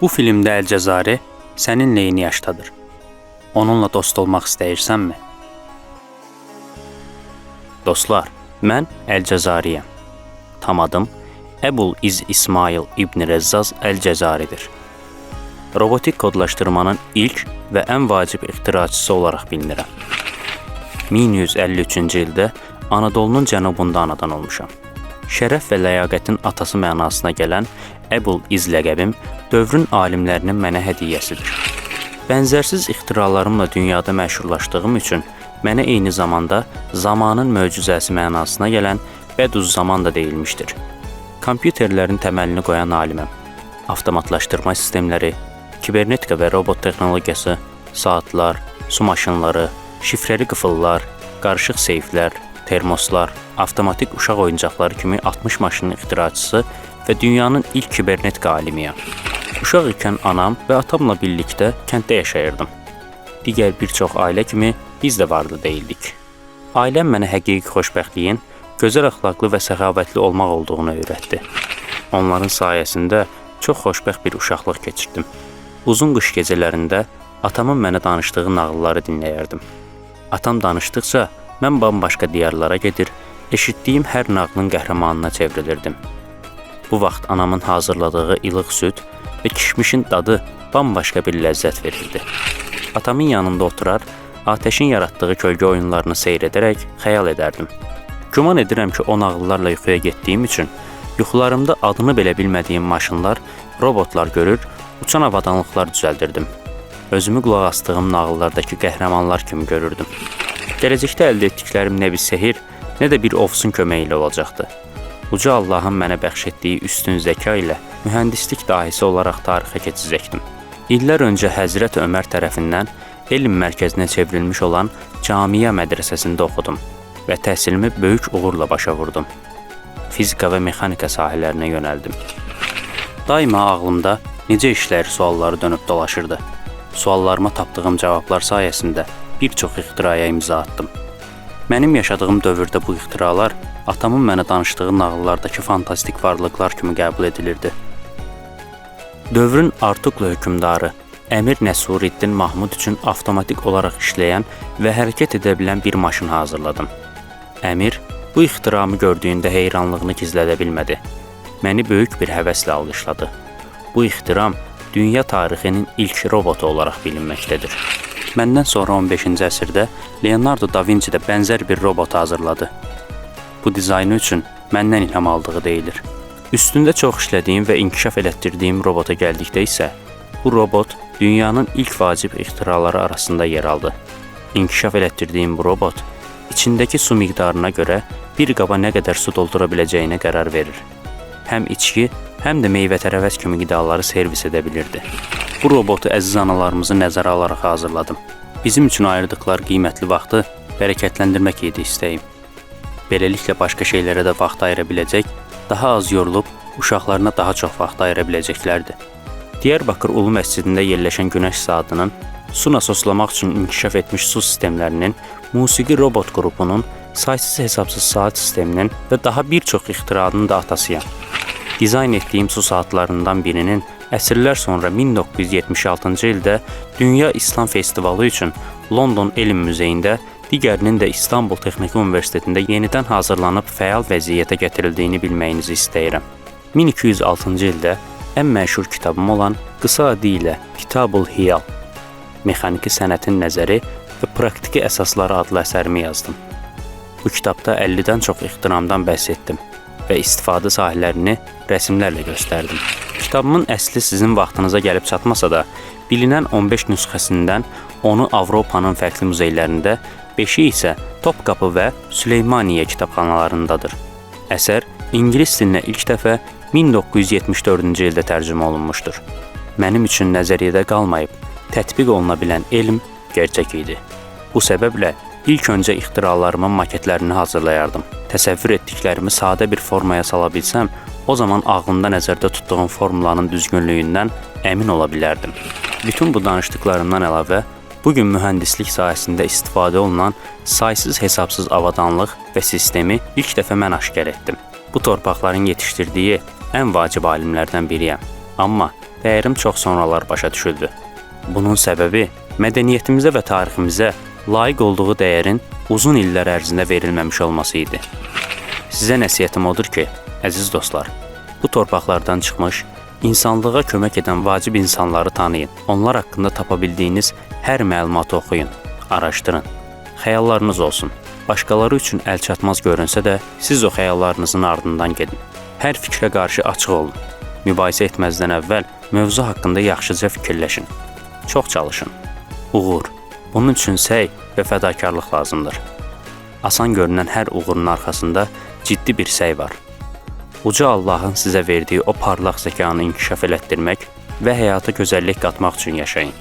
Bu filmdə Əlcəzari səninlə eyni yaşdadır. Onunla dost olmaq istəyirsənmi? Dostlar, mən Əlcəzariyəm. Tam adım Əbul İz İsmail İbn Rəzzaz Əlcəzaridir. Robotik kodlaşdırmanın ilk və ən vacib ixtiraçısı olaraq bilinirəm. 1153-cü ildə Anadolunun cənubunda anadan olmuşam. Şərəf və ləyaqətin atası mənasına gələn Əbul İz ləqəbim dövrün alimlərinin mənə hədiyyəsidir. Bənzərsiz ixtiralarımla dünyada məşhurlaşdığım üçün mənə eyni zamanda zamanın möcüzəsi mənasına gələn Bəduz zaman da deyilmişdir. Kompüterlərin təməlini qoyan aliməm. Avtomatlaşdırma sistemləri, kibernetika və robot texnologiyası, saatlar, su maşınları, şifrəli qıfıllar, qarışıq seyflər, termoslar, avtomatik uşaq oyuncaqları kimi 60 maşının ixtiraçısı və dünyanın ilk kibernetika alimiyəm. Uşaq ikən anam və atamla birlikdə kənddə yaşayırdım. Digər bir çox ailə kimi biz də varlı deyildik. Ailəm mənə həqiqi xoşbəxtliyin gözəl əxlaqlı və səxavətli olmaq olduğunu öyrətdi. Onların sayəsində çox xoşbəxt bir uşaqlıq keçirdim. Uzun qış gecələrində atamın mənə danışdığı nağılları dinləyərdim. Atam danışdıqca mən bambaşqa diyarlara gedir, eşitdiyim hər nağılın qəhrəmanına çevrilirdim. Bu vaxt anamın hazırladığı ilıq süd və kişmişin dadı bambaşqa bir ləzzət verirdi. Atamın yanında oturar, atəşin yaratdığı kölgə oyunlarını seyr edərək xəyal edərdim. Güman edirəm ki, o nağıllarla yuxuya getdiyim üçün yuxularımda adını belə bilmədiyim maşınlar, robotlar görür, uçan avadanlıqlar düzəldirdim. Özümü qulaq asdığım nağıllardakı qəhrəmanlar kimi görürdüm. Gələcəkdə əldə etdiklərim nə bir sehr, nə də bir ofsun köməyi ilə olacaqdı. Uca Allahın mənə bəxş etdiyi üstün zəka ilə mühəndislik dahisi olaraq tarixə keçəcəkdim. İllər öncə Həzrət Ömər tərəfindən elm mərkəzinə çevrilmiş olan Camiə mədrəsəsində oxudum və təhsilimi böyük uğurla başa vurdum. Fizika və mexanika sahələrinə yönəldim. Daima ağlımda necə işlər sualları dönüb dolaşırdı. Suallarıma tapdığım cavablar sayəsində bir çox ixtiraya imza atdım. Mənim yaşadığım dövrdə bu ixtiralar atamın mənə danışdığı nağıllardakı fantastik varlıqlar kimi qəbul edilirdi. Dövrün Artuklu hökmdarı Əmir Nəsuriddin Mahmud üçün avtomatik olaraq işləyən və hərəkət edə bilən bir maşın hazırladım. Əmir bu ixtiramı gördüyündə heyranlığını gizlədə bilmədi. Məni böyük bir həvəslə alqışladı. Bu ixtiram dünya tarixinin ilk robotu olaraq bilinməkdədir. Məndən sonra 15-ci əsrdə Leonardo da Vinci də bənzər bir robot hazırladı. Bu dizaynı üçün məndən ilham aldığı deyilir. Üstündə çox işlədiyim və inkişaf elətdirdiyim robota gəldikdə isə bu robot dünyanın ilk vacib ixtiraları arasında yer aldı. İnkişaf elətdirdiyim bu robot içindəki su miqdarına görə bir qaba nə qədər su doldura biləcəyinə qərar verir. Həm içki, həm də meyvə-tərəvəz kimi qidaları servis edə bilirdi. Bu robotu əziz analarımızı nəzərə alaraq hazırladım. Bizim üçün ayırdıqları qiymətli vaxtı bərəkətləndirmək idi istəyim. Beləliklə başqa şeylərə də vaxt ayıra biləcək, daha az yorulub uşaqlarına daha çox vaxt ayıra biləcəklərdi. Diyarbakır Ulu Məscidində yerləşən Günəş saatının su nasoslamaq üçün inkişaf etmiş su sistemlərinin, musiqi robot qrupunun, saysız hesabsız saat sisteminin və daha bir çox ixtiranın da atasıyam. Dizayn etdiyim su saatlarından birinin əsrlər sonra 1976-cı ildə Dünya İslam Festivalı üçün London Elm Muzeyində, digərinin də İstanbul Texniki Universitetində yenidən hazırlanıb fəal vəziyyətə gətirildiyini bilməyinizi istəyirəm. 1206-cı ildə ən məşhur kitabım olan qısa adı ilə Kitabul Hiyal, Mexaniki sənətin nəzəri və praktiki əsasları adlı əsərimi yazdım. Bu kitabda 50-dən çox ixtiramdan bəhs etdim və istifadə sahələrini rəsmlərlə göstərdim. Kitabımın əsli sizin vaxtınıza gəlib çatmasa da, bilinən 15 nüsxəsindən onu Avropanın fərqli muzeylərində, 5-i isə Topqapı və Süleymaniyə kitabxanalarındadır. Əsər ingilis dilinə ilk dəfə 1974-cü ildə tərcümə olunmuşdur. Mənim üçün nəzəriyyədə qalmayıb, tətbiq oluna bilən elm gerçək idi. Bu səbəblə ilk öncə ixtiralarımın maketlərini hazırlayardım. Təsəvvür etdiklərimi sadə bir formaya sala bilsəm, o zaman ağlımda nəzərdə tutduğum formulanın düzgünlüyündən əmin ola bilərdim. Bütün bu danışdıqlarımdan əlavə, bu gün mühəndislik sahəsində istifadə olunan saysız hesabsız avadanlıq və sistemi ilk dəfə mən aşkar etdim. Bu torpaqların yetişdirdiyi ən vacib alimlərdən biriyəm. Amma dəyərim çox sonralar başa düşüldü. Bunun səbəbi mədəniyyətimizə və tariximizə layiq olduğu dəyərin uzun illər ərzində verilməmiş olması idi. Sizə nəsihətim odur ki, əziz dostlar, bu torpaqlardan çıxmış, insanlığa kömək edən vacib insanları tanıyın. Onlar haqqında tapa bildiyiniz hər məlumatı oxuyun, araşdırın. Xəyallarınız olsun. Başqaları üçün əlçatmaz görünsə də, siz o xəyallarınızın ardından gedin. Hər fikrə qarşı açıq olun. Mübahisə etməzdən əvvəl mövzu haqqında yaxşıca fikirləşin. Çox çalışın. Uğur. Bunun üçün səy və fədakarlıq lazımdır. Asan görünən hər uğurun arxasında ciddi bir səy var. Uca Allahın sizə verdiyi o parlaq zəkanı inkişaf elətdirmək və həyata gözəllik qatmaq üçün yaşayın.